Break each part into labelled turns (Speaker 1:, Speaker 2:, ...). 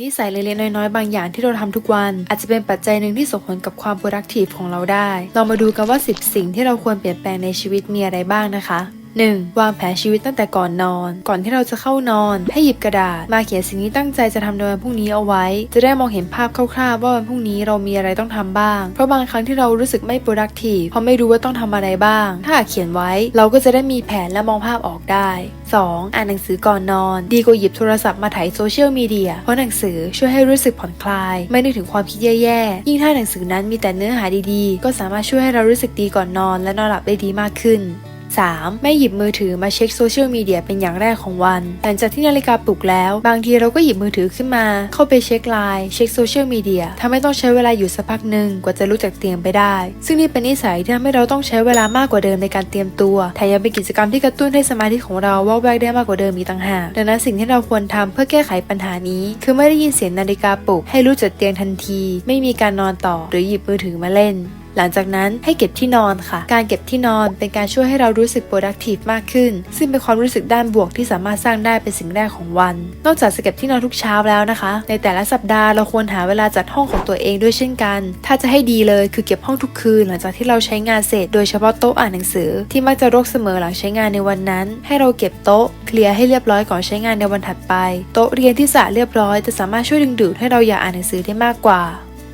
Speaker 1: นิสัยเล็กๆน้อยๆ บางอย่างที่เราทำทุกวัน อาจจะเป็นปัจจัยหนึ่งที่ส่งผลกับความ productive ของเราได้ เรามาดูกันว่า 10 สิ่งที่เราควรเปลี่ยนแปลงในชีวิตมีอะไรบ้างนะคะ 1. วางแผนชีวิตตั้งแต่ก่อนนอน ก่อนที่เราจะเข้านอน ให้หยิบกระดาษ มาเขียนสิ่งที่ตั้งใจจะทำในวันพรุ่งนี้เอาไว้ จะได้มองเห็นภาพคร่าวๆว่าวันพรุ่งนี้เรามีอะไรต้องทำบ้าง เพราะบางครั้งที่เรารู้สึกไม่ productive เพราะไม่รู้ว่าต้องทำอะไรบ้าง ถ้าเขียนไว้เราก็จะได้มีแผนและมองภาพออกได้ 2. อ่านหนังสือก่อนนอน ดีกว่าหยิบโทรศัพท์มาถ่ายโซเชียลมีเดีย เพราะหนังสือช่วยให้รู้สึกผ่อนคลาย ไม่นึกถึงความคิดแย่ๆ ยิ่งถ้าหนังสือนั้นมีแต่เนื้อหาดีๆ ก็สามารถช่วยให้เรารู้สึกดีก่อนนอน และนอนหลับได้ดีมากขึ้น 3. ไม่หยิบมือถือมาเช็คโซเชียลมีเดียเป็นอย่างแรกของวัน หลังจากที่นาฬิกาปลุกแล้ว บางทีเราก็หยิบมือถือขึ้นมา เข้าไปเช็คไลน์เช็คโซเชียลมีเดียทำให้ต้องใช้เวลาอยู่สักพักหนึ่งกว่าจะรู้จักเตรียมไปได้ ซึ่งนี่เป็นนิสัยที่ทำให้เราต้องใช้เวลามากกว่าเดิมในการเตรียมตัวแถมยังเป็นกิจกรรมที่กระตุ้นให้สมาธิของเราว่องแวกได้มากกว่าเดิมอีกต่างหากดังนั้นสิ่งที่เราควรทำเพื่อแก้ไขปัญหานี้ คือไม่ได้ยินเสียงนาฬิกาปลุกให้รู้จักเตียงทันที ไม่มีการนอนต่อหรือหยิบมือถือมาเล่น หลังจากนั้นให้เก็บที่นอนค่ะ การเก็บที่นอนเป็นการช่วยให้เรารู้สึก productive มากขึ้น ซึ่งเป็นความรู้สึกด้านบวกที่สามารถสร้างได้เป็นสิ่งแรกของวัน นอกจากจะเก็บที่นอนทุกเช้าแล้วนะคะ ในแต่ละสัปดาห์เราควรหาเวลาจัดห้องของตัวเองด้วยเช่นกัน ถ้าจะให้ดีเลยคือเก็บห้องทุกคืน หลังจากที่เราใช้งานเสร็จ โดยเฉพาะโต๊ะอ่านหนังสือ ที่มักจะรกเสมอหลังใช้งานในวันนั้น ให้เราเก็บโต๊ะเคลียร์ให้เรียบร้อยก่อนใช้งานในวันถัดไป โต๊ะเรียนที่สะอาดเรียบร้อยจะสามารถช่วยดึงดูดให้เราอยากอ่านหนังสือได้มากกว่า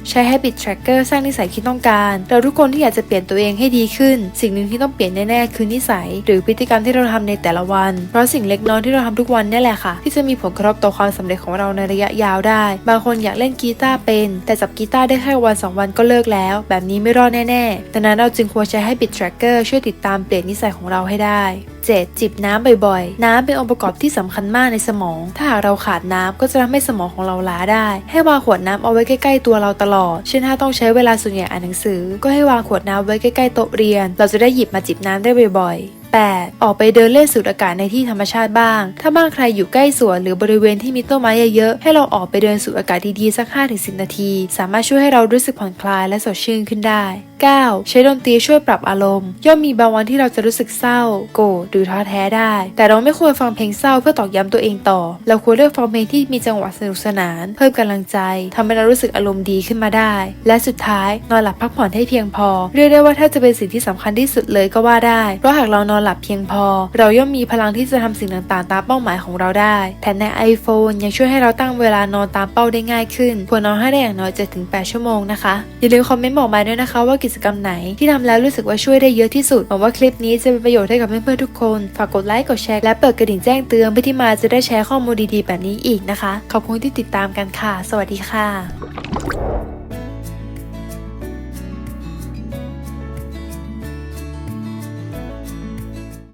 Speaker 1: ใช้ Habit Tracker สร้างนิสัยที่ต้องการ เราทุกคนที่อยากจะเปลี่ยนตัวเองให้ดีขึ้น สิ่งหนึ่งที่ต้องเปลี่ยนแน่ๆคือนิสัย หรือพฤติกรรมที่เราทำในแต่ละวัน เพราะสิ่งเล็กน้อยที่เราทำทุกวันนี่แหละค่ะ ที่จะมีผลกระทบต่อความสำเร็จของเราในระยะยาวได้ บางคนอยากเล่นกีตาร์เป็น แต่จับกีตาร์ได้แค่วันสองวันก็เลิกแล้ว แบบนี้ไม่รอดแน่ๆดังนั้นเราจึงควรใช้ Habit Tracker ช่วยติดตามเปลี่ยนนิสัยของเราให้ได้ 7. จิบน้ำบ่อยๆ น้ำเป็นองค์ประกอบที่สำคัญมากในสมอง ถ้าหากเราขาดน้ำก็จะทำให้สมองของเราล้าได้ ให้วางขวดน้ำเอาไว้ใกล้ๆตัวเราตลอด เช่นถ้าต้องใช้เวลาส่วนใหญ่อ่านหนังสือ ก็ให้วางขวดน้ำไว้ใกล้ๆโต๊ะเรียน เราจะได้หยิบมาจิบน้ำได้บ่อยๆ 8. ออกไปเดินเล่นสูดอากาศในที่ธรรมชาติบ้าง ถ้าบ้านใครอยู่ใกล้สวนหรือบริเวณที่มีต้นไม้เยอะๆ ให้เราออกไปเดินสูดอากาศดีๆ สัก 5-10 นาที สามารถช่วยให้เรารู้สึกผ่อนคลายและสดชื่นขึ้นได้ 9. ใช้ดนตรีช่วยปรับอารมณ์ ย่อมมีบางวันที่เราจะรู้สึกเศร้า โกรธหรือท้อแท้ได้ แต่เราไม่ควรฟังเพลงเศร้าเพื่อตอกย้ำตัวเองต่อ เราควรเลือกฟังเพลงที่มีจังหวะสนุกสนาน เพิ่มกำลังใจทำให้เรารู้สึกอารมณ์ดีขึ้นมาได้ และสุดท้ายนอนหลับพักผ่อนให้เพียงพอ เรียกได้ว่าถ้าจะเป็นสิ่งที่สำคัญที่สุดเลยก็ว่าได้ เพราะหากเรานอนหลับเพียงพอ เราย่อมมีพลังที่จะทำสิ่งต่างๆ ตามเป้าหมายของเราได้ แถมใน iPhone ยังช่วยให้เราตั้งเวลานอนตามเป้าได้ง่ายขึ้น ควรนอนให้ได้อย่างน้อย 7-8 ชั่วโมงนะคะ อย่าลืมคอมเมนต์บอกมาด้วยนะคะ ว่ากิจกรรมไหนที่ทำแล้วรู้สึกว่าช่วยได้เยอะที่สุด หวังว่าคลิปนี้จะเป็นประโยชน์ให้กับเพื่อนๆทุกคน ฝากกดไลค์ กดแชร์ และเปิดกระดิ่งแจ้งเตือนเพื่อที่มาจะได้แชร์ข้อมูลดีๆ แบบนี้อีกนะคะ ขอบคุณที่ติดตามกันค่ะ สวัสดีค่ะ